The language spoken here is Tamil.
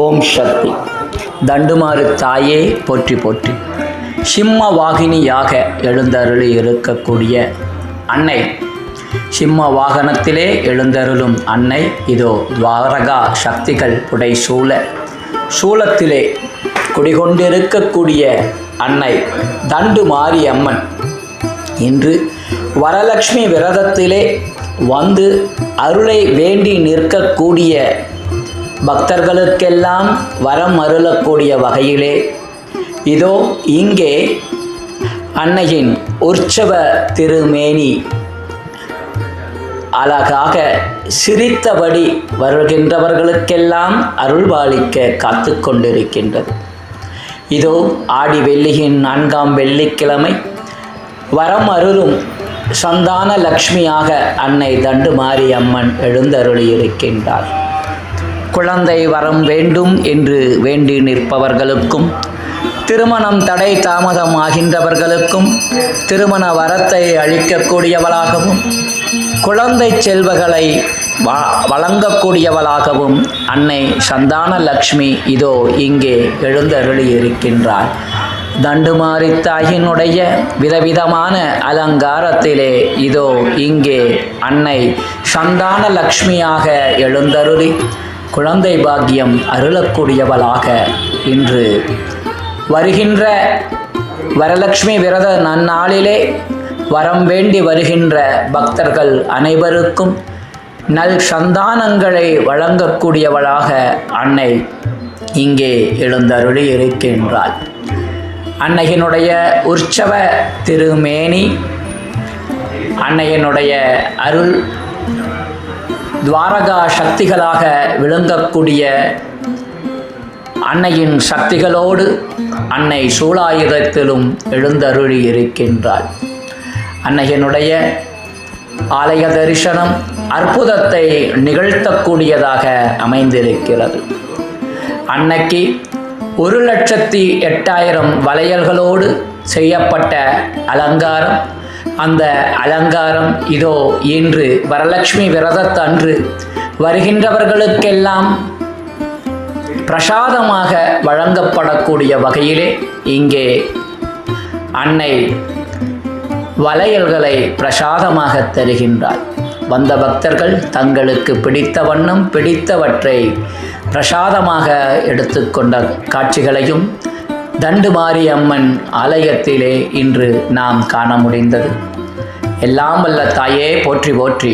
ஓம் சக்தி. தண்டுமாறு தாயே போற்றி போற்றி. சிம்ம வாகினியாக எழுந்தருளி இருக்கக்கூடிய அன்னை. சிம்ம வாகனத்திலே எழுந்தருளும் அன்னை இதோ துவாரகா சக்திகள் புடை சூழ சூளத்திலே குடிகொண்டிருக்கக்கூடிய அன்னை தண்டு மாரி அம்மன். இன்று வரலட்சுமி விரதத்திலே வந்து அருளை வேண்டி நிற்கக்கூடிய பக்தர்களுக்கெல்லாம் வரம் அருளக்கூடிய வகையிலே. இதோ இங்கே அன்னையின் உற்சவ திருமேனி. அழகாக சிரித்தபடி வருகின்றவர்களுக்கெல்லாம் அருள்பாலிக்க காத்து கொண்டிருக்கின்றது. இதோ ஆடி வெள்ளியின் நான்காம் வெள்ளிக்கிழமை. வரம் அருளும் சந்தான லக்ஷ்மியாக அன்னை தண்டு அம்மன் எழுந்தருளியிருக்கின்றாள் குழந்தை வரம் வேண்டும் என்று வேண்டி நிற்பவர்களுக்கும் திருமணம் தடை தாமதம் ஆகின்றவர்களுக்கும் திருமண வரத்தை அளிக்கக்கூடியவளாகவும் குழந்தை செல்வகளை வ வழங்கக்கூடியவளாகவும் அன்னை சந்தான லக்ஷ்மி இதோ இங்கே எழுந்தருளி இருக்கின்றார் தண்டுமாரி தாயினுடைய விதவிதமான அலங்காரத்திலே இதோ இங்கே அன்னை சந்தான லக்ஷ்மியாக எழுந்தருளி குழந்தை பாக்கியம் அருளக்கூடியவளாக இன்று வருகின்ற வரலட்சுமி விரத நன்னாளிலே வரம் வேண்டி வருகின்ற பக்தர்கள் அனைவருக்கும் நல் சந்தானங்களை வழங்கக்கூடியவளாக அன்னை இங்கே எழுந்தருளி இருக்கின்றாள். அன்னையினுடைய உற்சவ திருமேனி அன்னையினுடைய அருள் துவாரகா சக்திகளாக விளங்கக்கூடிய அன்னையின் சக்திகளோடு அன்னை சூளாயுதத்திலும் எழுந்தருளி இருக்கின்றாள். அன்னையினுடைய ஆலய தரிசனம் அற்புதத்தை நிகழ்த்தக்கூடியதாக அமைந்திருக்கிறது. அன்னைக்கு ஒரு லட்சத்தி எட்டாயிரம் வளையல்களோடு செய்யப்பட்ட அலங்காரம் அந்த அலங்காரம் இதோ இன்று வரலட்சுமி விரதத்தன்று வருகின்றவர்களுக்கெல்லாம் பிரசாதமாக வழங்கப்படக்கூடிய வகையிலே இங்கே அன்னை வளையல்களை பிரசாதமாக தருகின்றார் வந்த பக்தர்கள் தங்களுக்கு பிடித்த வண்ணம் பிடித்தவற்றை பிரசாதமாக எடுத்துக்கொண்ட காட்சிகளையும் தண்டுமாரி அம்மன் ஆலயத்திலே இன்று நாம் காண முடிந்தது. எல்லாம் வல்ல தாயே போற்றி போற்றி.